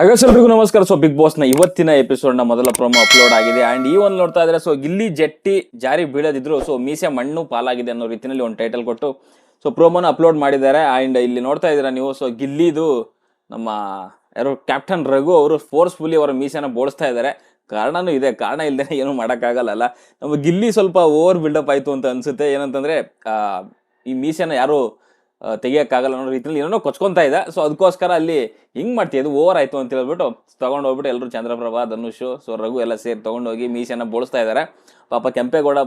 ಹಾಗಾದ್ರೆ ಎಲ್ರಿಗೂ ನಮಸ್ಕಾರ. ಸೊ ಬಿಗ್ ಬಾಸ್ನ ಇವತ್ತಿನ ಎಪಿಸೋಡ್ನ ಮೊದಲ ಪ್ರೊಮೋ ಅಪ್ಲೋಡ್ ಆಗಿದೆ. ಅಂಡ್ ಈ ಒಂದು ನೋಡ್ತಾ ಇದ್ರೆ ಸೊ ಗಿಲ್ಲಿ ಜಟ್ಟಿ ಜಾರಿ ಬೀಳದಿದ್ರು. ಸೊ ಮೀಸೆ ಮಣ್ಣು ಪಾಲಾಗಿದೆ ಅನ್ನೋ ರೀತಿಯಲ್ಲಿ ಒಂದು ಟೈಟಲ್ ಕೊಟ್ಟು ಸೊ ಪ್ರೋಮೋನ ಅಪ್ಲೋಡ್ ಮಾಡಿದ್ದಾರೆ. ಅಂಡ್ ಇಲ್ಲಿ ನೋಡ್ತಾ ಇದ್ದೀರಾ ನೀವು ಸೊ ಗಿಲ್ಲಿದು ನಮ್ಮ ಯಾರು ಕ್ಯಾಪ್ಟನ್ ರಘು ಅವರು ಫೋರ್ಸ್ಫುಲಿ ಅವರ ಮೀಸೆನ ಬೋಳಿಸ್ತಾ ಇದ್ದಾರೆ. ಕಾರಣನೂ ಇದೆ. ಕಾರಣ ಇಲ್ಲದೆ ಏನು ಮಾಡೋಕ್ಕಾಗಲ್ಲ ನಮ್ಮ ಗಿಲ್ಲಿ ಸ್ವಲ್ಪ ಓವರ್ ಬಿಲ್ಡಪ್ ಆಯಿತು ಅಂತ ಅನಿಸುತ್ತೆ. ಏನಂತಂದರೆ ಈ ಮೀಸೆನ ಯಾರು ತೆಗಿಯಕ್ಕಾಗಲ್ಲ ಅನ್ನೋ ರೀತಿಯಲ್ಲಿ ಏನೋ ಕೊಚ್ಕೊತಾ ಇದೆ. ಸೊ ಅದಕ್ಕೋಸ್ಕರ ಅಲ್ಲಿ ಹಿಂಗೆ ಮಾಡ್ತೀವಿ ಅದು ಓವರ್ ಆಯಿತು ಅಂತ ಹೇಳ್ಬಿಟ್ಟು ತಗೊಂಡು ಹೋಗ್ಬಿಟ್ಟು ಎಲ್ಲರೂ ಚಂದ್ರಪ್ರಭಾ, ಧನುಷ್ ಸೊ ರಘು ಎಲ್ಲ ಸೇರಿ ತೊಗೊಂಡೋಗಿ ಮೀಸೆನ ಬೋಳಿಸ್ತಾ ಇದ್ದಾರೆ ಪಾಪ ಕೆಂಪೇಗೌಡ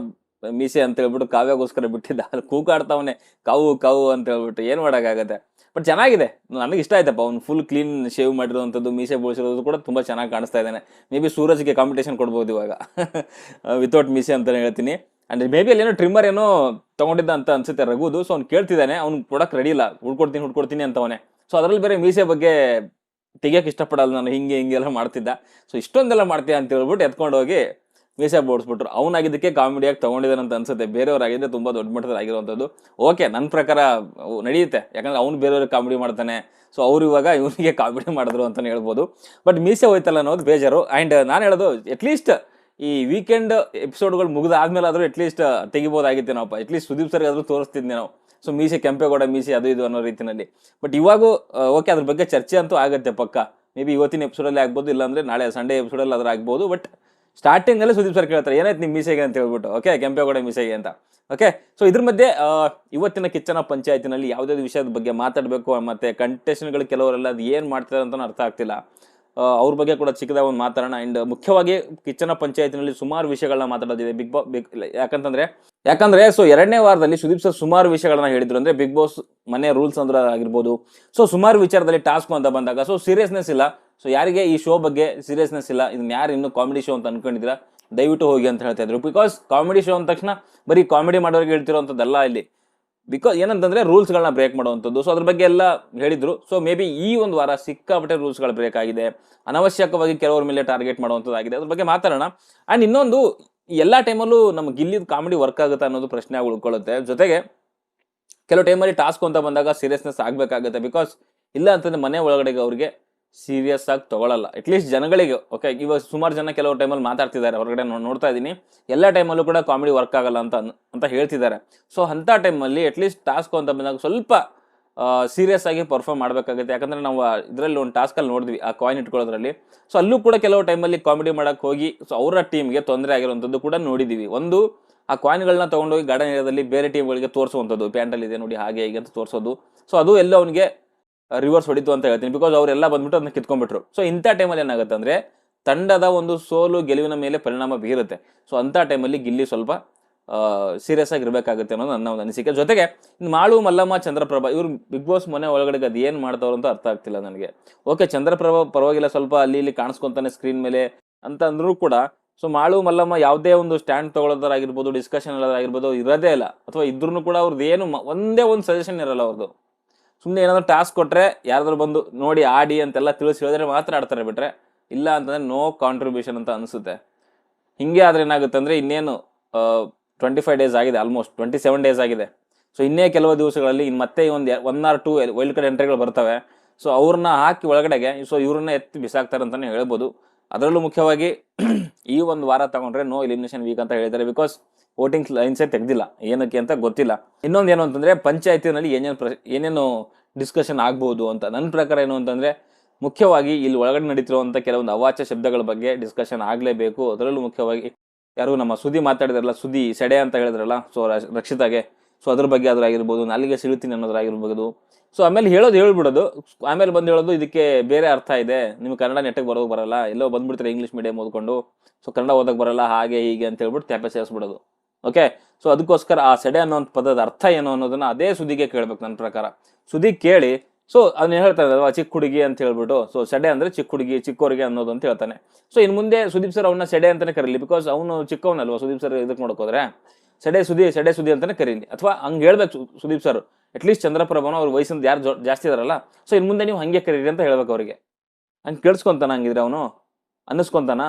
ಮೀಸೆ ಅಂತ ಹೇಳ್ಬಿಟ್ಟು ಕಾವ್ಯಗೋಸ್ಕರ ಬಿಟ್ಟಿದ್ದ. ಅಲ್ಲಿ ಕೂಗಾಡ್ತಾವನೆ, ಕಾವು ಕಾವು ಅಂತ ಹೇಳ್ಬಿಟ್ಟು ಏನು ಮಾಡೋಕ್ಕಾಗತ್ತೆ? ಬಟ್ ಚೆನ್ನಾಗಿದೆ. ನನಗೆ ಇಷ್ಟ ಆಯ್ತಪ್ಪ. ಅವ್ನು ಫುಲ್ ಕ್ಲೀನ್ ಶೇವ್ ಮಾಡಿರುವಂಥದ್ದು, ಮೀಸೆ ಬೋಳಿಸಿರೋದು ಕೂಡ ತುಂಬ ಚೆನ್ನಾಗಿ ಕಾಣಿಸ್ತಾ ಇದ್ದಾನೆ ಮೇ ಬಿ ಸೂರಜ್ಗೆ ಕಾಂಪಿಟೇಷನ್ ಕೊಡ್ಬೋದು ಇವಾಗ. ವಿತೌಟ್ ಮೀಸೆ ಅಂತಲೇ ಹೇಳ್ತೀನಿ. ಅಂಡ್ ಮೇ ಬಿ ಅಲ್ಲೇನೋ ಟ್ರಿಮ್ಮರ್ ಏನೋ ತಗೊಂಡಿದ್ದ ಅಂತ ಅನ್ಸುತ್ತೆ ರಘುದು. ಸೊ ಅವ್ನು ಕೇಳ್ತಿದ್ದಾನೆ, ಅವ್ನು ಕೊಡಕ್ಕೆ ರೆಡಿ ಇಲ್ಲ ಹುಡ್ಕೊಡ್ತೀನಿ ಹುಡ್ಕೊಡ್ತೀನಿ ಅಂತವನೆ. ಸೊ ಅದರಲ್ಲಿ ಬೇರೆ ಮೀಸೆ ಬಗ್ಗೆ ತೆಗಿಯಕ್ಕೆ ಇಷ್ಟಪಡಲ್ಲ ನಾನು, ಹಿಂಗೆ ಹಿಂಗೆಲ್ಲ ಮಾಡ್ತಿದ್ದ. ಸೊ ಇಷ್ಟೊಂದೆಲ್ಲ ಮಾಡ್ತೀಯ ಅಂತ ಹೇಳ್ಬಿಟ್ಟು ಎತ್ಕೊಂಡು ಹೋಗಿ ಮೀಸೆ ಬೋಡಿಸ್ಬಿಟ್ರು. ಅವನಾಗಿದ್ದಕ್ಕೆ ಕಾಮಿಡಿಯಾಗಿ ತಗೊಂಡಿದ್ದಾನೆ ಅಂತ ಅನ್ಸುತ್ತೆ. ಬೇರೆಯವರಾಗಿದ್ದರೆ ತುಂಬ ದೊಡ್ಡ ಮಟ್ಟದಲ್ಲಿ ಆಗಿರುವಂಥದ್ದು. ಓಕೆ ನನ್ನ ಪ್ರಕಾರ ನಡೆಯುತ್ತೆ. ಯಾಕಂದರೆ ಅವ್ನು ಬೇರೆಯವ್ರಿಗೆ ಕಾಮಿಡಿ ಮಾಡ್ತಾನೆ. ಸೊ ಅವ್ರು ಇವಾಗ ಇವನಿಗೆ ಕಾಮಿಡಿ ಮಾಡಿದ್ರು ಅಂತಲೇ ಹೇಳ್ಬೋದು. ಬಟ್ ಮೀಸೆ ಹೋಯ್ತಲ್ಲ ಅನ್ನೋದು ಬೇಜಾರು. ಆ್ಯಂಡ್ ನಾನು ಹೇಳೋದು ಅಟ್ಲೀಸ್ಟ್ ಈ ವೀಕೆಂಡ್ ಎಪಿಸೋಡ್ಗಳು ಮುಗಿದಾದ್ಮೇಲೆ ಆದರೂ ಅಟ್ಲೀಸ್ಟ್ ತೆಗಿಬೋದಾಗಿತ್ತು ನಾವಪ್ಪ ಅಟ್ಲೀಸ್ಟ್ ಸುದೀಪ್ ಸರ್ಗೆ ಆದರೂ ತೋರಿಸ್ತಿದ್ದೆ ನಾವು. ಸೊ ಮೀಸೆ, ಕೆಂಪೇಗೌಡ ಮೀಸೆ ಅದು ಇದು ಅನ್ನೋ ರೀತಿಯಲ್ಲಿ ಬಟ್ ಇವಾಗೂ ಓಕೆ ಅದ್ರ ಬಗ್ಗೆ ಚರ್ಚೆ ಅಂತೂ ಆಗುತ್ತೆ ಪಕ್ಕ. ಮೇ ಬಿ ಇವತ್ತಿನ ಎಪಿಸೋಡಲ್ಲಿ ಆಗ್ಬೋದು, ಇಲ್ಲಾಂದ್ರೆ ನಾಳೆ ಸಂಡೇ ಎಪಿಸೋಡಲ್ಲಿ ಅದ್ರ ಆಗ್ಬೋದು ಬಟ್ ಸ್ಟಾರ್ಟಿಂಗಲ್ಲೇ ಸುದೀಪ್ ಸರ್ ಕೇಳ್ತಾರೆ, ಏನಾಯ್ತು ನಿಮ್ಮ ಮೀಸೆಗೆ ಅಂತ ಹೇಳ್ಬಿಟ್ಟು. ಓಕೆ ಕೆಂಪೇಗೌಡ ಮೀಸೆಗೆ ಅಂತ. ಓಕೆ ಸೊ ಇದ್ರ ಮಧ್ಯೆ ಇವತ್ತಿನ ಕಿಚ್ಚನ ಪಂಚಾಯತಿನಲ್ಲಿ ಯಾವುದೇ ವಿಷಯದ ಬಗ್ಗೆ ಮಾತಾಡಬೇಕು ಮತ್ತೆ ಕಂಟೆಸ್ಟೆಂಟ್ಗಳು ಕೆಲವರೆಲ್ಲ ಅದು ಏನು ಮಾಡ್ತಾರೆ ಅಂತ ಅರ್ಥ ಆಗ್ತಿಲ್ಲ. ಅವ್ರ ಬಗ್ಗೆ ಕೂಡ ಚಿಕ್ಕದಾಗ ಒಂದು ಮಾತಾಡೋಣ. ಆ್ಯಂಡ್ ಮುಖ್ಯವಾಗಿ ಕಿಚ್ಚನ ಪಂಚಾಯತ್ನಲ್ಲಿ ಸುಮಾರು ವಿಷಯಗಳನ್ನ ಮಾತಾಡೋದಿದೆ. ಬಿಗ್ ಬಾಸ್ ಬಿಗ್ ಯಾಕಂತಂದ್ರೆ, ಯಾಕಂದ್ರೆ ಸೊ ಎರಡನೇ ವಾರದಲ್ಲಿ ಸುದೀಪ್ ಸರ್ ಸುಮಾರು ವಿಷಯಗಳನ್ನ ಹೇಳಿದ್ರು. ಅಂದ್ರೆ ಬಿಗ್ ಬಾಸ್ ಮನೆ ರೂಲ್ಸ್ ಅಂದ್ರೆ ಆಗಿರ್ಬೋದು. ಸೊ ಸುಮಾರು ವಿಚಾರದಲ್ಲಿ ಟಾಸ್ಕ್ ಅಂತ ಬಂದಾಗ ಸೊ ಸೀರಿಯಸ್ನೆಸ್ ಇಲ್ಲ. ಸೊ ಯಾರಿಗೆ ಈ ಶೋ ಬಗ್ಗೆ ಸೀರಿಯಸ್ನೆಸ್ ಇಲ್ಲ. ಇದನ್ನ ಯಾರು ಇನ್ನು ಕಾಮಿಡಿ ಶೋ ಅಂತ ಅನ್ಕೊಂಡಿದ್ದೀರಾ? ದಯವಿಟ್ಟು ಹೋಗಿ ಅಂತ ಹೇಳ್ತಾ ಇದ್ರು. ಬಿಕಾಸ್ ಕಾಮಿಡಿ ಶೋ ಅಂದ ತಕ್ಷಣ ಬರೀ ಕಾಮಿಡಿ ಮಾಡೋರಿಗೆ ಹೇಳ್ತಿರೋಂಥದ್ದಲ್ಲ ಇಲ್ಲಿ. ಬಿಕಾಸ್ ಏನಂತಂದ್ರೆ ರೂಲ್ಸ್ಗಳನ್ನ ಬ್ರೇಕ್ ಮಾಡುವಂಥದ್ದು. ಸೊ ಅದ್ರ ಬಗ್ಗೆ ಎಲ್ಲ ಹೇಳಿದ್ರು. ಸೊ ಮೇ ಬಿ ಈ ಒಂದು ವಾರ ಸಿಕ್ಕಾಪಟ್ಟೆ ರೂಲ್ಸ್ಗಳು ಬ್ರೇಕ್ ಆಗಿದೆ. ಅನವಶ್ಯಕವಾಗಿ ಕೆಲವರ ಮೇಲೆ ಟಾರ್ಗೆಟ್ ಮಾಡುವಂಥದ್ದಾಗಿದೆ. ಅದ್ರ ಬಗ್ಗೆ ಮಾತಾಡೋಣ. ಆ್ಯಂಡ್ ಇನ್ನೊಂದು, ಎಲ್ಲ ಟೈಮಲ್ಲೂ ನಮ್ಮ ಗಿಲ್ಲಿದ ಕಾಮಿಡಿ ವರ್ಕ್ ಆಗುತ್ತೆ ಅನ್ನೋದು ಪ್ರಶ್ನೆ ಉಳ್ಕೊಳ್ಳುತ್ತೆ ಜೊತೆಗೆ, ಕೆಲವು ಟೈಮಲ್ಲಿ ಟಾಸ್ಕ್ ಅಂತ ಬಂದಾಗ ಸೀರಿಯಸ್ನೆಸ್ ಆಗಬೇಕಾಗುತ್ತೆ. ಬಿಕಾಸ್ ಇಲ್ಲ ಅಂತಂದ್ರೆ ಮನೆ ಒಳಗಡೆಗೆ ಅವ್ರಿಗೆ ಸೀರಿಯಸ್ ಆಗಿ ತಗೊಳ್ಳಲ್ಲ ಅಟ್ಲೀಸ್ಟ್ ಜನಗಳಿಗೆ ಓಕೆ ಇವಾಗ ಸುಮಾರು ಜನ ಕೆಲವು ಟೈಮಲ್ಲಿ ಮಾತಾಡ್ತಿದ್ದಾರೆ, ಹೊರಗಡೆ ನೋಡ್ತಾ ಇದ್ದೀನಿ. ಎಲ್ಲ ಟೈಮಲ್ಲೂ ಕೂಡ ಕಾಮಿಡಿ ವರ್ಕ್ ಆಗಲ್ಲ ಅಂತ ಅಂತ ಹೇಳ್ತಿದ್ದಾರೆ. ಸೊ ಅಂಥ ಟೈಮಲ್ಲಿ ಅಟ್ಲೀಸ್ಟ್ ಟಾಸ್ಕ್ ಅಂತ ಬಂದಾಗ ಸ್ವಲ್ಪ ಸೀರಿಯಸ್ ಆಗಿ ಪರ್ಫಾರ್ಮ್ ಮಾಡಬೇಕಾಗುತ್ತೆ. ಯಾಕಂದರೆ ನಾವು ಇದರಲ್ಲಿ ಒಂದು ಟಾಸ್ಕಲ್ಲಿ ನೋಡಿದ್ವಿ, ಆ ಕಾಯಿನ್ ಇಟ್ಕೊಳ್ಳೋದ್ರಲ್ಲಿ. ಸೊ ಅಲ್ಲೂ ಕೂಡ ಕೆಲವು ಟೈಮಲ್ಲಿ ಕಾಮಿಡಿ ಮಾಡೋಕ್ಕೆ ಹೋಗಿ ಸೊ ಅವರ ಟೀಮ್ಗೆ ತೊಂದರೆ ಆಗಿರುವಂಥದ್ದು ಕೂಡ ನೋಡಿದ್ದೀವಿ ಒಂದು, ಆ ಕಾಯಿನ್ಗಳನ್ನ ತೊಗೊಂಡೋಗಿ ಗಾರ್ಡನ್ ಏರಿಯಾದಲ್ಲಿ ಬೇರೆ ಟೀಮ್ಗಳಿಗೆ ತೋರಿಸುವಂಥದ್ದು. ಪ್ಯಾಂಟಲ್ ಇದೆ ನೋಡಿ, ಹಾಗೆ ಹೀಗೆ ಅಂತ ತೋರಿಸೋದು. ಸೊ ಅದು ಎಲ್ಲ ಅವನಿಗೆ ರಿವರ್ಸ್ ಹೊಡಿತು ಅಂತ ಹೇಳ್ತೀನಿ. ಬಿಕಾಸ್ ಅವರೆಲ್ಲ ಬಂದ್ಬಿಟ್ಟು ಅದನ್ನ ಕಿತ್ಕೊಂಡ್ಬಿಟ್ರು. ಸೊ ಇಂಥ ಟೈಮಲ್ಲಿ ಏನಾಗುತ್ತೆ ಅಂದ್ರೆ, ತಂಡದ ಒಂದು ಸೋಲು ಗೆಲುವಿನ ಮೇಲೆ ಪರಿಣಾಮ ಬೀರುತ್ತೆ. ಸೊ ಅಂಥ ಟೈಮಲ್ಲಿ ಗಿಲ್ಲಿ ಸ್ವಲ್ಪ ಸೀರಿಯಸ್ ಆಗಿ ಇರಬೇಕಾಗುತ್ತೆ ಅನ್ನೋದು ನನ್ನ ಒಂದು ಅನಿಸಿಕೆ. ಜೊತೆಗೆ, ಇನ್ನು ಮಾಳು, ಮಲ್ಲಮ್ಮ, ಚಂದ್ರಪ್ರಭಾ, ಇವರು ಬಿಗ್ ಬಾಸ್ ಮನೆ ಒಳಗಡೆ ಅದು ಏನು ಮಾಡ್ತಾವ್ರು ಅಂತ ಅರ್ಥ ಆಗ್ತಿಲ್ಲ ನನಗೆ. ಓಕೆ ಚಂದ್ರಪ್ರಭಾ ಪರವಾಗಿಲ್ಲ, ಸ್ವಲ್ಪ ಅಲ್ಲಿ ಇಲ್ಲಿ ಕಾಣಿಸ್ಕೊಂತಾನೆ ಸ್ಕ್ರೀನ್ ಮೇಲೆ ಅಂತ ಅಂದರೂ ಕೂಡ ಸೊ ಮಾಳು, ಮಲ್ಲಮ್ಮ ಯಾವುದೇ ಒಂದು ಸ್ಟ್ಯಾಂಡ್ ತೊಗೊಳೋದಾಗಿರ್ಬೋದು ಡಿಸ್ಕಷನ್ ಆಗಿರ್ಬೋದು, ಇರೋದೇ ಇಲ್ಲ. ಅಥವಾ ಇದ್ರೂ ಕೂಡ ಅವ್ರದ್ದು ಏನು ಒಂದೇ ಒಂದು ಸಜೆಷನ್ ಇರಲ್ಲ ಅವ್ರದ್ದು. ಸುಮ್ಮನೆ ಏನಾದರೂ ಟಾಸ್ಕ್ ಕೊಟ್ಟರೆ ಯಾರಾದರೂ ಬಂದು ನೋಡಿ ಆಡಿ ಅಂತೆಲ್ಲ ತಿಳಿಸಿ ಹೇಳಿದ್ರೆ ಮಾತ್ರ ಆಡ್ತಾರೆ ಬಿಟ್ರೆ. ಇಲ್ಲ ಅಂತಂದರೆ ನೋ ಕಾಂಟ್ರಿಬ್ಯೂಷನ್ ಅಂತ ಅನಿಸುತ್ತೆ. ಹಿಂಗೆ ಆದರೆ ಏನಾಗುತ್ತೆ ಅಂದರೆ ಇನ್ನೇನು ಟ್ವೆಂಟಿ ಫೈವ್ ಡೇಸ್ ಆಗಿದೆ ಆಲ್ಮೋಸ್ಟ್ ಟ್ವೆಂಟಿ ಸೆವೆನ್ ಡೇಸ್ ಆಗಿದೆ. ಸೊ ಇನ್ನೇ ಕೆಲವು ದಿವಸಗಳಲ್ಲಿ ಇನ್ನು ಮತ್ತೆ ಒಂದು one or two wild card ಎಂಟ್ರಿಗಳು ಬರ್ತವೆ. ಸೊ ಅವ್ರನ್ನ ಹಾಕಿ ಒಳಗಡೆಗೆ ಸೊ ಇವ್ರನ್ನ ಎತ್ತಿ ಬಿಸಾಕ್ತಾರೆ ಅಂತಲೇ ಹೇಳ್ಬೋದು. ಅದರಲ್ಲೂ ಮುಖ್ಯವಾಗಿ, ಈ ಒಂದು ವಾರ ತಗೊಂಡ್ರೆ ನೋ ಎಲಿಮಿನೇಷನ್ ವೀಕ್ ಅಂತ ಹೇಳಿದ್ದಾರೆ ಬಿಕಾಸ್ ವೋಟಿಂಗ್ ಲೈನ್ಸೇ ತೆಗೆದಿಲ್ಲ. ಏನಕ್ಕೆ ಅಂತ ಗೊತ್ತಿಲ್ಲ. ಇನ್ನೊಂದು ಏನು ಅಂತಂದರೆ, ಪಂಚಾಯತಿನಲ್ಲಿ ಏನೇನು ಪ್ರ ಏನೇನು ಡಿಸ್ಕಷನ್ ಆಗ್ಬೋದು ಅಂತ. ನನ್ನ ಪ್ರಕಾರ ಏನು ಅಂತಂದರೆ, ಮುಖ್ಯವಾಗಿ ಇಲ್ಲಿ ಒಳಗಡೆ ನಡೀತಿರುವಂಥ ಕೆಲವೊಂದು ಅವಾಚ್ಯ ಶಬ್ದಗಳ ಬಗ್ಗೆ ಡಿಸ್ಕಷನ್ ಆಗಲೇಬೇಕು. ಅದರಲ್ಲೂ ಮುಖ್ಯವಾಗಿ ಯಾರು ನಮ್ಮ ಸುದ್ದಿ ಮಾತಾಡಿದ್ರಲ್ಲ, ಸುದ್ದಿ ಸೆಡೆ ಅಂತ ಹೇಳಿದ್ರಲ್ಲ, ಸೊ ರಕ್ಷಿತಾಗೆ. ಸೊ ಅದ್ರ ಬಗ್ಗೆ ಅದರಾಗಿರ್ಬೋದು ನಾಲಿಗೆ ಸಿಳುತ್ತೀನಿ ಅನ್ನೋದ್ರಾಗಿರ್ಬೋದು ಸೊ ಆಮೇಲೆ ಹೇಳೋದು ಹೇಳ್ಬಿಡೋದು. ಆಮೇಲೆ ಬಂದು ಹೇಳೋದು, ಇದಕ್ಕೆ ಬೇರೆ ಅರ್ಥ ಇದೆ. ನಿಮ್ಗೆ ಕನ್ನಡ ನೆಟ್ಟಗೆ ಬರೋದು ಬರಲ್ಲ. ಎಲ್ಲೋ ಬಂದ್ಬಿಡ್ತಾರೆ ಇಂಗ್ಲೀಷ್ ಮೀಡಿಯಂ ಓದ್ಕೊಂಡು. ಸೊ ಕನ್ನಡ ಓದಕ್ಕೆ ಬರಲ್ಲ, ಹಾಗೆ ಹೀಗೆ ಅಂತ ಹೇಳ್ಬಿಟ್ಟು ತ್ಯಾಪೆ ಸೇರಿಸ್ಬಿಡೋದು. ಓಕೆ ಸೊ ಅದಕ್ಕೋಸ್ಕರ ಆ ಸೆಡೆ ಅನ್ನೋ ಪದದ ಅರ್ಥ ಏನು ಅನ್ನೋದನ್ನ ಅದೇ ಸುದಿಗೆ ಕೇಳ್ಬೇಕು ನನ್ನ ಪ್ರಕಾರ. ಸುದಿ ಕೇಳಿ ಸೊ ಅದನ್ನ ಹೇಳ್ತಾ ಇದ್ದಾರೆ ಚಿಕ್ಕ ಹುಡುಗಿ ಅಂತ ಹೇಳ್ಬಿಟ್ಟು. ಸೊ ಸೆಡೆ ಅಂದ್ರೆ ಚಿಕ್ಕ ಹುಡುಗಿ ಚಿಕ್ಕವರಿಗೆ ಅನ್ನೋದು ಅಂತ ಹೇಳ್ತಾನೆ. ಸೊ ಇನ್ನು ಮುಂದೆ ಸುದೀಪ್ ಸರ್ ಅವನ್ನ ಸೆಡೆ ಅಂತಾನೆ ಕರೀಲಿ ಬಿಕಾಸ್ ಅವನು ಚಿಕ್ಕವನಲ್ವಾ, ಸುದೀಪ್ ಸರ್ ಇದಕ್ಕೆ ನೋಡ್ಕೋದ್ರೆ. ಸೆಡೆ ಸುದಿ ಸೆಡೆ ಸುದಿ ಅಂತಾನೆ ಕರೀಲಿ. ಅಥವಾ ಹಂಗೆ ಹೇಳ್ಬೇಕು ಸುದೀಪ್ ಸರ್ ಅಟ್ಲೀಸ್ಟ್ ಚಂದ್ರಪ್ರಭನ ಅವ್ರ ವಯಸ್ಸಿಂದ ಯಾರು ಜಾಸ್ತಿ ಇದಾರಲ್ಲ. ಸೊ ಇನ್ನು ಮುಂದೆ ನೀವು ಹಂಗೆ ಕರೀರಿ ಅಂತ ಹೇಳ್ಬೇಕು ಅವರಿಗೆ. ಹಂಗೆ ಕೇಳಿಸ್ಕೊಂತಾನ ಹಂಗಿದ್ರೆ ಅವನು? ಅನ್ನಿಸ್ಕೊಂತಾನ?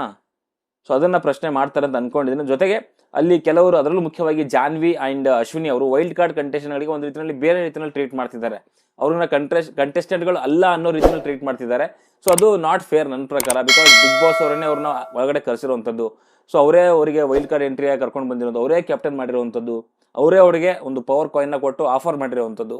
ಸೊ ಅದನ್ನು ಪ್ರಶ್ನೆ ಮಾಡ್ತಾರೆ ಅಂತ ಅನ್ಕೊಂಡಿದ್ದೀನಿ. ಜೊತೆಗೆ ಅಲ್ಲಿ ಕೆಲವರು ಅದರಲ್ಲೂ ಮುಖ್ಯವಾಗಿ ಜಾನ್ವಿ ಆ್ಯಂಡ್ ಅಶ್ವಿನಿ ಅವರು ವೈಲ್ಡ್ ಕಾರ್ಡ್ ಕಂಟೆಸ್ಟೆಂಟ್ಗಳಿಗೆ ಒಂದು ರೀತಿಯಲ್ಲಿ ಬೇರೆ ರೀತಿಯಲ್ಲಿ ಟ್ರೀಟ್ ಮಾಡ್ತಿದ್ದಾರೆ. ಅವ್ರನ್ನ ಕಂಟೆಸ್ಟ್ ಕಂಟೆಸ್ಟೆಂಟ್ಗಳು ಅಲ್ಲ ಅನ್ನೋ ರೀತಿಯಲ್ಲಿ ಟ್ರೀಟ್ ಮಾಡ್ತಿದ್ದಾರೆ. ಸೊ ಅದು ನಾಟ್ ಫೇರ್ ನನ್ನ ಪ್ರಕಾರ ಬಿಕಾಸ್ ಬಿಗ್ ಬಾಸ್ ಅವರನ್ನೇ ಅವ್ರನ್ನ ಒಳಗಡೆ ಕರೆಸಿರುವಂಥದ್ದು. ಸೊ ಅವರೇ ಅವರಿಗೆ ವೈಲ್ಡ್ ಕಾರ್ಡ್ ಎಂಟ್ರಿ ಕರ್ಕೊಂಡು ಬಂದಿರೋದು, ಅವರೇ ಕ್ಯಾಪ್ಟನ್ ಮಾಡಿರುವಂಥದ್ದು, ಅವರೇ ಅವರಿಗೆ ಒಂದು ಪವರ್ ಕಾಯಿನ್ನ ಕೊಟ್ಟು ಆಫರ್ ಮಾಡಿರುವಂಥದ್ದು.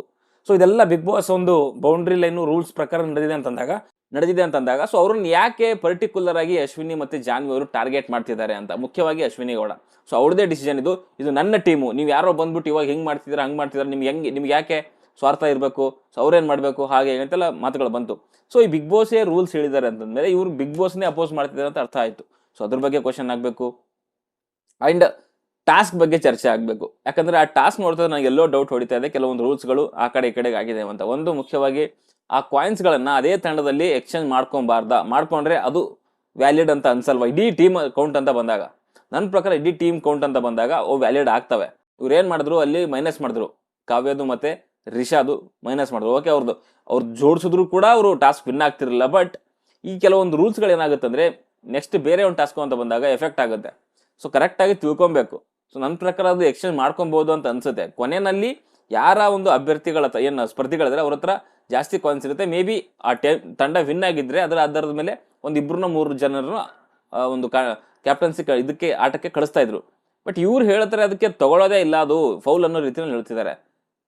ಸೊ ಇದೆಲ್ಲ ಬಿಗ್ ಬಾಸ್ ಒಂದು ಬೌಂಡ್ರಿ ಲೈನು ರೂಲ್ಸ್ ಪ್ರಕಾರ ನಡೆದಿದೆ ಅಂತಂದಾಗ ನಡೆದಿದೆ ಅಂತಂದಾಗ ಸೊ ಅವ್ರನ್ನ ಯಾಕೆ ಪರ್ಟಿಕ್ಯುಲರ್ ಆಗಿ ಅಶ್ವಿನಿ ಮತ್ತೆ ಜಾನ್ವಿ ಅವರು ಟಾರ್ಗೆಟ್ ಮಾಡ್ತಿದ್ದಾರೆ ಅಂತ, ಮುಖ್ಯವಾಗಿ ಅಶ್ವಿನಿ ಗೌಡ. ಸೊ ಅವ್ರದೇ ಡಿಸಿಷನ್ ಇದು. ಇದು ನನ್ನ ಟೀಮು ನೀವು ಯಾರೋ ಬಂದ್ಬಿಟ್ಟು ಇವಾಗ ಹೆಂಗೆ ಮಾಡ್ತಿದ್ದೀರಾ, ಹಂಗೆ ಮಾಡ್ತಿದ್ದಾರೆ, ನಿಮ್ಗೆ ಹೆಂಗೆ, ನಿಮ್ಗೆ ಯಾಕೆ ಸ್ವಾರ್ಥ ಇರಬೇಕು ಸೊ ಅವ್ರೇನು ಮಾಡಬೇಕು, ಹಾಗೆ ಅಂತೆಲ್ಲ ಮಾತುಗಳು ಬಂತು. ಸೊ ಈ ಬಿಗ್ ಬಾಸೇ ರೂಲ್ಸ್ ಹೇಳಿದ್ದಾರೆ ಅಂತಂದ್ರೆ ಇವರು ಬಿಗ್ ಬಾಸ್ನೇ ಅಪೋಸ್ ಮಾಡ್ತಿದ್ದಾರೆ ಅಂತ ಅರ್ಥ ಆಯಿತು. ಸೊ ಅದ್ರ ಬಗ್ಗೆ ಕ್ವಶನ್ ಆಗಬೇಕು. ಆ್ಯಂಡ್ ಟಾಸ್ಕ್ ಬಗ್ಗೆ ಚರ್ಚೆ ಆಗಬೇಕು. ಯಾಕಂದ್ರೆ ಆ ಟಾಸ್ಕ್ ನೋಡ್ತಾ ನನಗೆ ಎಲ್ಲೋ ಡೌಟ್ ಹೊಡಿತಾ ಇದೆ. ಕೆಲವೊಂದು ರೂಲ್ಸ್ಗಳು ಆ ಕಡೆ ಈ ಕಡೆಗೆ ಆಗಿದೆ ಅಂತ. ಒಂದು ಮುಖ್ಯವಾಗಿ ಆ ಕಾಯಿನ್ಸ್ಗಳನ್ನು ಅದೇ ತಂಡದಲ್ಲಿ ಎಕ್ಸ್ಚೇಂಜ್ ಮಾಡ್ಕೊಬಾರ್ದ, ಮಾಡ್ಕೊಂಡ್ರೆ ಅದು ವ್ಯಾಲಿಡ್ ಅಂತ ಅನ್ಸಲ್ವಾ? ಇಡೀ ಟೀಮ್ ಕೌಂಟ್ ಅಂತ ಬಂದಾಗ. ನನ್ನ ಪ್ರಕಾರ ಇಡೀ ಟೀಮ್ ಕೌಂಟ್ ಅಂತ ಬಂದಾಗ ಅವು ವ್ಯಾಲಿಡ್ ಆಗ್ತವೆ. ಇವ್ರು ಏನು ಮಾಡಿದ್ರು? ಅಲ್ಲಿ ಮೈನಸ್ ಮಾಡಿದ್ರು. ಕಾವ್ಯದು ಮತ್ತು ರಿಷಾದು ಮೈನಸ್ ಮಾಡಿದ್ರು. ಓಕೆ ಅವ್ರದ್ದು ಅವ್ರು ಜೋಡಿಸಿದ್ರು ಕೂಡ ಅವರು ಟಾಸ್ಕ್ ವಿನ್ ಆಗ್ತಿರಲಿಲ್ಲ ಬಟ್ ಈ ಕೆಲವೊಂದು ರೂಲ್ಸ್ಗಳು ಏನಾಗುತ್ತೆ ಅಂದರೆ ನೆಕ್ಸ್ಟ್ ಬೇರೆ ಒಂದು ಟಾಸ್ಕ್ ಅಂತ ಬಂದಾಗ ಎಫೆಕ್ಟ್ ಆಗುತ್ತೆ. ಸೊ ಕರೆಕ್ಟಾಗಿ ತಿಳ್ಕೊಬೇಕು. ಸೊ ನನ್ನ ಪ್ರಕಾರ ಅದು ಎಕ್ಸ್ಚೇಂಜ್ ಮಾಡ್ಕೊಬೋದು ಅಂತ ಅನ್ಸುತ್ತೆ. ಕೊನೆಯಲ್ಲಿ ಯಾರ ಒಂದು ಅಭ್ಯರ್ಥಿಗಳ ಏನು ಸ್ಪರ್ಧಿಗಳಿದ್ರೆ, ಅವ್ರ ಹತ್ರ ಜಾಸ್ತಿ ಕಾಯಿನ್ಸ್ ಇರುತ್ತೆ. ಮೇ ಬಿ ಆ ಟೇ, ತಂಡ ವಿನ್ ಆಗಿದ್ರೆ ಅದರ ಆಧಾರದ ಮೇಲೆ ಒಂದು ಇಬ್ಬರನ್ನ ಮೂರು ಜನರನ್ನು ಒಂದು ಕ್ಯಾಪ್ಟನ್ಸಿ ಇದಕ್ಕೆ, ಆಟಕ್ಕೆ ಕಳಿಸ್ತಾ ಇದ್ರು. ಬಟ್ ಇವ್ರು ಹೇಳ್ತಾರೆ ಅದಕ್ಕೆ ತಗೊಳ್ಳೋದೇ ಇಲ್ಲ ಅದು ಫೌಲ್ ಅನ್ನೋ ರೀತಿಯಲ್ಲಿ ಹೇಳ್ತಿದ್ದಾರೆ.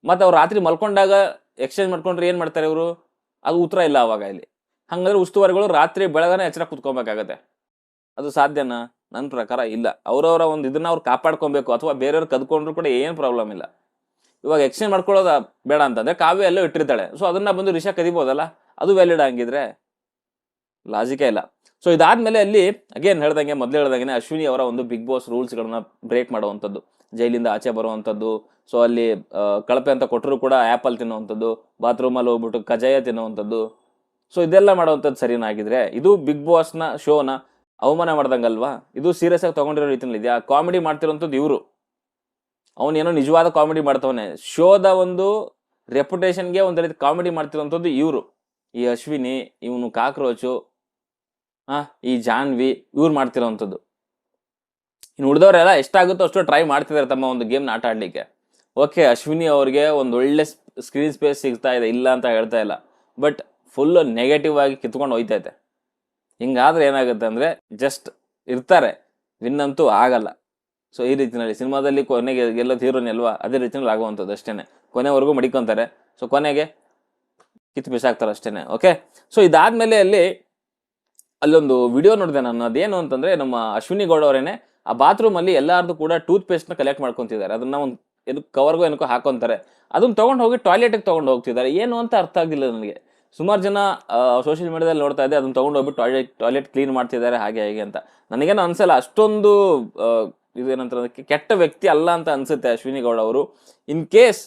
ಮತ್ತು ಅವ್ರು ರಾತ್ರಿ ಮಲ್ಕೊಂಡಾಗ ಎಕ್ಸ್ಚೇಂಜ್ ಮಾಡ್ಕೊಂಡ್ರೆ ಏನು ಮಾಡ್ತಾರೆ ಇವರು? ಅದು ಉತ್ತರ ಇಲ್ಲ ಅವಾಗ ಇಲ್ಲಿ. ಹಾಗಾದ್ರೆ ಉಸ್ತುವಾರಿಗಳು ರಾತ್ರಿ ಬೆಳಗನೆ ಎಚ್ಚರ ಕುತ್ಕೊಬೇಕಾಗತ್ತೆ. ಅದು ಸಾಧ್ಯನಾ? ನನ್ನ ಪ್ರಕಾರ ಇಲ್ಲ. ಅವರವರ ಒಂದು ಇದನ್ನ ಅವ್ರು ಕಾಪಾಡ್ಕೊಬೇಕು, ಅಥವಾ ಬೇರೆಯವ್ರು ಕದ್ಕೊಂಡ್ರು ಕೂಡ ಏನು ಪ್ರಾಬ್ಲಮ್ ಇಲ್ಲ. ಇವಾಗ ಎಕ್ಸ್ಚೇಂಜ್ ಮಾಡ್ಕೊಳ್ಳೋದ ಬೇಡ ಅಂತಂದ್ರೆ ಕಾವ್ಯ ಎಲ್ಲೋ ಇಟ್ಟಿರ್ತಾಳೆ. ಸೊ ಅದನ್ನ ಬಂದು ರಿಷಾ ಕದಿಬೋದಲ್ಲ? ಅದು ವ್ಯಾಲಿಡ್ ಹಂಗಿದ್ರೆ ಲಾಜಿಕೇ ಇಲ್ಲ. ಸೊ ಇದಾದ್ಮೇಲೆ ಅಲ್ಲಿ ಅಗೇನ್ ಹೇಳ್ದಂಗೆ, ಮೊದಲು ಹೇಳ್ದಂಗೆ ಅಶ್ವಿನಿ ಅವರ ಒಂದು ಬಿಗ್ ಬಾಸ್ ರೂಲ್ಸ್ಗಳನ್ನ ಬ್ರೇಕ್ ಮಾಡುವಂಥದ್ದು. ಜೈಲಿಂದ ಆಚೆ ಬರುವಂಥದ್ದು. ಸೊ ಅಲ್ಲಿ ಕಳಪೆ ಅಂತ ಕೊಟ್ಟರು ಕೂಡ ಆ್ಯಪಲ್ ತಿನ್ನುವಂಥದ್ದು. ಬಾತ್ರೂಮಲ್ಲಿ ಹೋಗ್ಬಿಟ್ಟು ಕಜಾಯ ತಿನ್ನುವಂಥದ್ದು. ಸೊ ಇದೆಲ್ಲ ಮಾಡುವಂಥದ್ದು ಸರಿನಾಗಿದ್ರೆ ಇದು ಬಿಗ್ ಬಾಸ್ನ ಶೋನ ಅವಮಾನ ಮಾಡ್ದಂಗಲ್ವಾ? ಇದು ಸೀರಿಯಸ್ ಆಗಿ ತಗೊಂಡಿರೋ ರೀತಿಯಲ್ಲಿ ಇದೆಯಾ? ಕಾಮಿಡಿ ಮಾಡ್ತಿರೋಂಥದ್ದು ಇವರು. ಅವನೇನೋ ನಿಜವಾದ ಕಾಮಿಡಿ ಮಾಡ್ತವನೆ. ಶೋದ ಒಂದು ರೆಪ್ಯುಟೇಷನ್ಗೆ ಒಂದು ರೀತಿ ಕಾಮಿಡಿ ಮಾಡ್ತಿರೋಂಥದ್ದು ಇವರು. ಈ ಅಶ್ವಿನಿ, ಇವನು ಕಾಕ್ರೋಚು ಹಾಂ ಈ ಜಾನ್ವಿ, ಇವ್ರು ಮಾಡ್ತಿರೋವಂಥದ್ದು. ಇನ್ನು ಉಳಿದವರೆಲ್ಲ ಎಷ್ಟಾಗುತ್ತೋ ಅಷ್ಟು ಟ್ರೈ ಮಾಡ್ತಿದ್ದಾರೆ ತಮ್ಮ ಒಂದು ಗೇಮ್ನ ಆಟ ಆಡಲಿಕ್ಕೆ. ಓಕೆ, ಅಶ್ವಿನಿ ಅವ್ರಿಗೆ ಒಂದು ಒಳ್ಳೆ ಸ್ಕ್ರೀನ್ ಸ್ಪೇಸ್ ಸಿಗ್ತಾ ಇದೆ, ಇಲ್ಲ ಅಂತ ಹೇಳ್ತಾ ಇಲ್ಲ. ಬಟ್ ಫುಲ್ಲು ನೆಗೆಟಿವ್ ಆಗಿ ಕಿತ್ಕೊಂಡು ಹೋಯ್ತೈತೆ. ಹಿಂಗಾದ್ರೆ ಏನಾಗುತ್ತೆ ಅಂದರೆ ಜಸ್ಟ್ ಇರ್ತಾರೆ. ವಿನ್ ಅಂತೂ ಆಗಲ್ಲ. ಸೊ ಈ ರೀತಿಯಲ್ಲಿ ಸಿನಿಮಾದಲ್ಲಿ ಕೊನೆಗೆ ಗೆಲ್ಲೋದು ಹೀರೋನೇ ಅಲ್ವಾ? ಅದೇ ರೀತಿಯಲ್ಲಿ ಆಗುವಂಥದ್ದು ಅಷ್ಟೇ ಕೊನೆವರೆಗೂ ಮಡಿಕೊಂತಾರೆ. ಸೊ ಕೊನೆಗೆ ಕಿತ್ತು ಬಿಸಾಕ್ತಾರೆ ಅಷ್ಟೇ ಓಕೆ ಸೊ ಇದಾದಮೇಲೆ ಅಲ್ಲಿ ಅಲ್ಲೊಂದು ವಿಡಿಯೋ ನೋಡಿದೆ ನಾನು. ಅದೇನು ಅಂತಂದರೆ ನಮ್ಮ ಅಶ್ವಿನಿ ಗೌಡ ಅವರೇನೆ ಆ ಬಾತ್ರೂಮಲ್ಲಿ ಎಲ್ಲಾರ್ದು ಕೂಡ ಟೂತ್ ಪೇಸ್ಟ್ನ ಕಲೆಕ್ಟ್ ಮಾಡ್ಕೊತಿದ್ದಾರೆ. ಅದನ್ನ ಒಂದು ಇದು ಕವರ್ಗೂ ಏನಕ್ಕೋ ಹಾಕೊತಾರೆ. ಅದನ್ನ ತೊಗೊಂಡು ಹೋಗಿ ಟಾಯ್ಲೆಟಿಗೆ ತೊಗೊಂಡು ಹೋಗ್ತಿದ್ದಾರೆ. ಏನು ಅಂತ ಅರ್ಥ ಆಗಿಲ್ಲ ನನಗೆ. ಸುಮಾರು ಜನ ಸೋಷಿಯಲ್ ಮೀಡಿಯಾದಲ್ಲಿ ನೋಡ್ತಾ ಇದೆ ಅದನ್ನ ತೊಗೊಂಡು ಹೋಗಿ ಟಾಯ್ಲೆಟ್ ಟಾಯ್ಲೆಟ್ ಕ್ಲೀನ್ ಮಾಡ್ತಿದ್ದಾರೆ, ಹಾಗೆ, ಹೇಗೆ ಅಂತ. ನನಗೇನು ಅನಿಸಲ್ಲ. ಅಷ್ಟೊಂದು ಇದೇನಂತಾರೆ ಅದಕ್ಕೆ ಕೆಟ್ಟ ವ್ಯಕ್ತಿ ಅಲ್ಲ ಅಂತ ಅನ್ಸುತ್ತೆ ಅಶ್ವಿನಿ ಗೌಡ ಅವರು. ಇನ್ ಕೇಸ್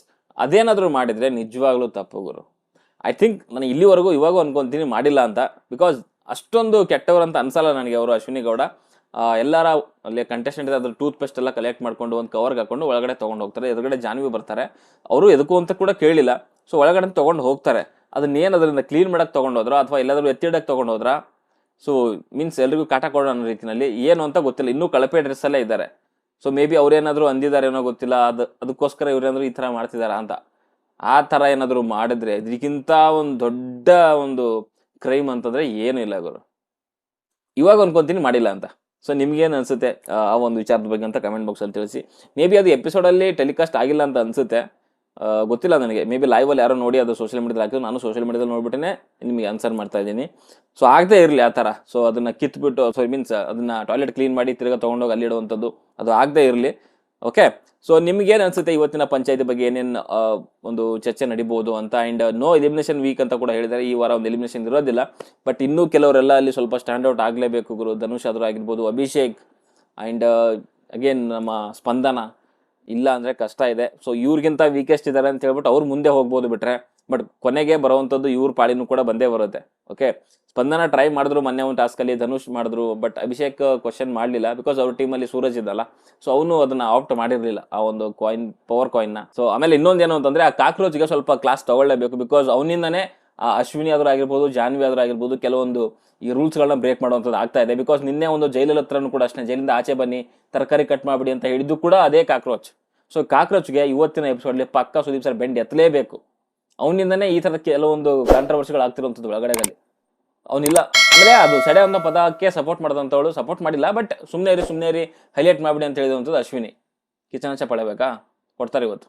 ಅದೇನಾದರೂ ಮಾಡಿದರೆ ನಿಜವಾಗ್ಲೂ ತಪ್ಪು ಗುರು. ಐ ಥಿಂಕ್ ನಾನು ಇಲ್ಲಿವರೆಗೂ ಇವಾಗೂ ಅನ್ಕೊಂತೀನಿ ಮಾಡಿಲ್ಲ ಅಂತ. ಬಿಕಾಸ್ ಅಷ್ಟೊಂದು ಕೆಟ್ಟವರು ಅಂತ ಅನ್ಸಲ್ಲ ನನಗೆ ಅವರು ಅಶ್ವಿನಿ ಗೌಡ. ಎಲ್ಲರ ಅಲ್ಲಿ ಕಂಟೆಸ್ಟೆಂಟ್ ಅದ್ರ ಟೂತ್ ಪೇಸ್ಟ್ ಎಲ್ಲ ಕಲೆಕ್ಟ್ ಮಾಡ್ಕೊಂಡು ಒಂದು ಕವರ್ಗೆ ಹಾಕೊಂಡು ಒಳಗಡೆ ತೊಗೊಂಡು ಹೋಗ್ತಾರೆ. ಎದುರುಗಡೆ ಜಾನ್ವಿ ಬರ್ತಾರೆ. ಅವರು ಎದಕ್ಕೂ ಅಂತ ಕೂಡ ಕೇಳಿಲ್ಲ. ಸೊ ಒಳಗಡೆ ತೊಗೊಂಡು ಹೋಗ್ತಾರೆ. ಅದನ್ನೇನು ಅದರಿಂದ ಕ್ಲೀನ್ ಮಾಡಕ್ಕೆ ತೊಗೊಂಡು ಹೋದ್ರೋ ಅಥವಾ ಎಲ್ಲಾದರೂ ಎತ್ತಿಡಕ್ಕೆ ತೊಗೊಂಡು ಹೋದ್ರಾ? ಸೊ ಮೀನ್ಸ್ ಎಲ್ರಿಗೂ ಕಾಟ ಕೊಡೋ ಅನ್ನೋ ರೀತಿಯಲ್ಲಿ ಏನು ಅಂತ ಗೊತ್ತಿಲ್ಲ. ಇನ್ನೂ ಕಳಪೆ ಡ್ರೆಸ್ಸಲ್ಲೇ ಇದ್ದಾರೆ. ಸೊ ಮೇ ಬಿ ಅವ್ರೇನಾದರೂ ಅಂದಿದ್ದಾರೆ ಏನೋ ಗೊತ್ತಿಲ್ಲ, ಅದು, ಅದಕ್ಕೋಸ್ಕರ ಇವ್ರೇನಾದರೂ ಈ ಥರ ಮಾಡ್ತಿದ್ದಾರೆ ಅಂತ. ಆ ಥರ ಏನಾದರೂ ಮಾಡಿದ್ರೆ ಇದಕ್ಕಿಂತ ಒಂದು ದೊಡ್ಡ ಒಂದು ಕ್ರೈಮ್ ಅಂತಂದರೆ ಏನೂ ಇಲ್ಲ ಗುರು. ಇವಾಗ ಅನ್ಕೊಂತೀನಿ ಮಾಡಿಲ್ಲ ಅಂತ. ಸೊ ನಿಮ್ಗೇನು ಅನ್ಸುತ್ತೆ, ಆ ಒಂದು ವಿಚಾರದ ಬಗ್ಗೆ ಅಂತ ಕಮೆಂಟ್ ಬಾಕ್ಸಲ್ಲಿ ತಿಳಿಸಿ. ಮೇ ಬಿ ಅದು ಎಪಿಸೋಡಲ್ಲಿ ಟೆಲಿಕಾಸ್ಟ್ ಆಗಿಲ್ಲ ಅಂತ ಅನ್ಸುತ್ತೆ. ಗೊತ್ತಿಲ್ಲ ನನಗೆ. ಮೇ ಬಿ ಲೈವಲ್ಲಿ ಯಾರೋ ನೋಡಿ ಅದು ಸೋಷಿಯಲ್ ಮೀಡಿಯಾದಲ್ಲಿ ಹಾಕಿದ್ರು, ನಾನು ಸೋಷಿಯಲ್ ಮೀಡಿಯಾದಲ್ಲಿ ನೋಡ್ಬಿಟ್ಟೇ ನಿಮಗೆ ಆನ್ಸರ್ ಮಾಡ್ತಾ ಇದ್ದೀನಿ. ಸೊ ಆಗದೇ ಇರಲಿ ಆ ಥರ. ಸೊ ಅದನ್ನ ಕಿತ್ಬಿಟ್ಟು ಸೊ ಮೀನ್ಸ್ ಅದನ್ನ ಟಾಯ್ಲೆಟ್ ಕ್ಲೀನ್ ಮಾಡಿ ತಿರ್ಗಾ ತೊಗೊಂಡೋಗಿ ಅಲ್ಲಿ ಇಡುವಂಥದ್ದು, ಅದು ಆಗದೆ ಇರಲಿ. ಓಕೆ ಸೊ ನಿಮ್ಗೇನು ಅನ್ಸುತ್ತೆ ಇವತ್ತಿನ ಪಂಚಾಯತಿ ಬಗ್ಗೆ ಏನೇನು ಒಂದು ಚರ್ಚೆ ನಡಿಬೋದು ಅಂತ? ಅಂಡ್ ನೋ ಎಲಿಮಿನೇಷನ್ ವೀಕ್ ಅಂತ ಕೂಡ ಹೇಳಿದ್ದಾರೆ. ಈ ವಾರ ಒಂದು ಎಲಿಮಿನೇಷನ್ ಇರೋದಿಲ್ಲ. ಬಟ್ ಇನ್ನೂ ಕೆಲವರೆಲ್ಲ ಅಲ್ಲಿ ಸ್ವಲ್ಪ ಸ್ಟ್ಯಾಂಡ್ ಔಟ್ ಆಗಲೇಬೇಕು ಗುರು. ಧನುಷ್ ಆದರೂ ಆಗಿರ್ಬೋದು, ಅಭಿಷೇಕ್. ಆ್ಯಂಡ್ ಅಗೇನ್ ನಮ್ಮ ಸ್ಪಂದನ. ಇಲ್ಲ ಅಂದರೆ ಕಷ್ಟ ಇದೆ. ಸೊ ಇವ್ರಿಗಿಂತ ವೀಕೆಸ್ಟ್ ಇದ್ದಾರೆ ಅಂತ ಹೇಳ್ಬಿಟ್ಟು ಅವ್ರು ಮುಂದೆ ಹೋಗ್ಬೋದು ಬಿಟ್ರೆ ಬಟ್ ಕೊನೆಗೆ ಬರುವಂಥದ್ದು ಇವ್ರ ಪಾಳಿನೂ ಕೂಡ ಬಂದೇ ಬರುತ್ತೆ. ಓಕೆ ಸ್ಪಂದನ ಟ್ರೈ ಮಾಡಿದ್ರು ಮೊನ್ನೆ ಒಂದು ಟಾಸ್ಕಲ್ಲಿ ಧನುಷ್ ಮಾಡಿದ್ರು ಬಟ್ ಅಭಿಷೇಕ್ ಕ್ವಶನ್ ಮಾಡಲಿಲ್ಲ ಬಿಕಾಸ್ ಅವ್ರ ಟೀಮಲ್ಲಿ ಸೂರಜ್ ಇದ್ದಲ್ಲ. ಸೊ ಅವನು ಅದನ್ನ ಆಪ್ಟ್ ಮಾಡಿರಲಿಲ್ಲ, ಆ ಒಂದು ಕಾಯಿನ್ ಪವರ್ ಕಾಯಿನ್ನ ಸೊ ಆಮೇಲೆ ಇನ್ನೊಂದು ಏನು ಅಂತಂದ್ರೆ ಆ ಕಾಕ್ರೋಚ್ಗೆ ಸ್ವಲ್ಪ ಕ್ಲಾಸ್ ತಗೊಳ್ಳೇಬೇಕು ಬಿಕಾಸ್ ಅವನಿಂದನೇ ಅಶ್ವಿನಿ ಆದರೂ ಆಗಿರ್ಬೋದು, ಜಾನ್ವಿ ಆದರೂ ಆಗಿರ್ಬೋದು, ಕೆಲವೊಂದು ಈ ರೂಲ್ಸ್ಗಳನ್ನ ಬ್ರೇಕ್ ಮಾಡುವಂಥದ್ದು ಆಗ್ತಾ ಇದೆ. ಬಿಕಾಸ್ ನಿನ್ನೆ ಒಂದು ಜೈಲಲ್ಲಿ ಹತ್ರನೂ ಕೂಡ ಅಷ್ಟೇ, ಜೈಲಿಂದ ಆಚೆ ಬನ್ನಿ, ತರಕಾರಿ ಕಟ್ ಮಾಡಿಬಿಡಿ ಅಂತ ಹಿಡಿದು ಕೂಡ ಅದೇ ಕಾಕ್ರೋಚ್. ಸೊ ಕಾಕ್ರೋಚ್ಗೆ ಇವತ್ತಿನ ಎಪಿಸೋಡ್ಲಿ ಪಕ್ಕ ಸುದೀಪ್ ಸರ್ ಬೆಂಡ್ ಎತ್ತಲೇಬೇಕು. ಅವನಿಂದನೇ ಈ ಥರದ ಕೆಲವೊಂದು ಕಾಂಟ್ರವರ್ಸಿಗಳು ಆಗ್ತಿರುವಂಥದ್ದು ಒಳಗಡೆಗಳಲ್ಲಿ ಅವನಿಲ್ಲ ಅಂದರೆ ಅದು ಸಡೆ ಅನ್ನೋ ಪದಕ್ಕೆ ಸಪೋರ್ಟ್ ಮಾಡಿದಂಥವಳು ಸಪೋರ್ಟ್ ಮಾಡಿಲ್ಲ ಬಟ್ ಸುಮ್ಮನೆ ಇರಿ ಸುಮ್ಮನೆ ಇರಿ ಹೈಲೈಟ್ ಮಾಡಿಬಿಡಿ ಅಂತ ಹೇಳಿದಂಥದ್ದು ಅಶ್ವಿನಿ. ಕಿಚನ್ ಆಚೆ ಪಡಬೇಕಾ ಕೊಡ್ತಾರೆ ಇವತ್ತು.